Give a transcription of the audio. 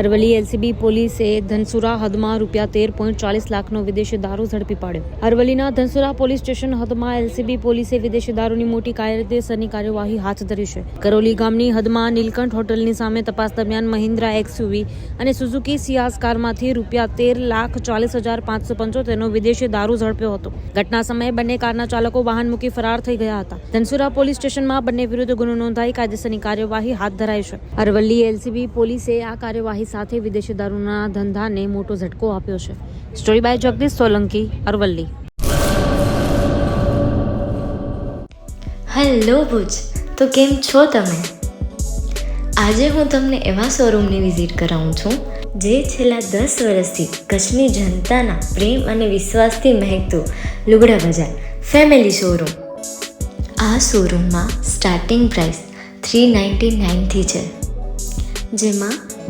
Aravalli LCB પોલીસે ધનસુરા હદમાં રૂપિયા તેર પોઈન્ટ ચાલીસ લાખનો વિદેશી દારૂ ઝડપી પાડ્યો. અરવલ્લીના ધનસુરા પોલીસ સ્ટેશન હદમાં એલસીબી પોલીસે વિદેશી દારૂની મોટી કાયદેસરની કાર્યવાહી હાથ ધરી છે. કરોલી ગામની હદમાં નીલકંઠ હોટલની સામે તપાસ દરમિયાન મહિન્દ્રા એક્સયુવી અને સુઝુકી સિયાસ કારમાંથી રૂપિયા તેર લાખ ચાલીસ હજાર પાંચસો પંચોતેરનો વિદેશી દારૂ ઝડપ્યો હતો. ઘટના સમયે બંને કારના ચાલકો વાહન મૂકી ફરાર થઈ ગયા હતા. ધનસુરા પોલીસ સ્ટેશનમાં બંને વિરુદ્ધ ગુનો નોંધાઈ કાયદેસરની કાર્યવાહી હાથ ધરાઈ છે. અરવલ્લી એલસીબી પોલીસે આ કાર્યવાહી સાથે વિદેશી દારૂના ધંધાને મોટો ઝટકો આપ્યો છે. Story by Jagdish Solanki, Aravalli. Hello Bhuj, તો કેમ છો તમે? આજે હું તમને એવા શોરૂમની વિઝિટ કરાવું છું, જે છેલ્લા દસ વર્ષથી કચ્છની જનતાના પ્રેમ અને વિશ્વાસથી મહેકતું લુગડા બજાર ફેમિલી શોરૂમ આ શોરૂમમાં સ્ટાર્ટિંગ પ્રાઇસ થ્રી નાઇન્ટી નાઇનથી છે, જેમાં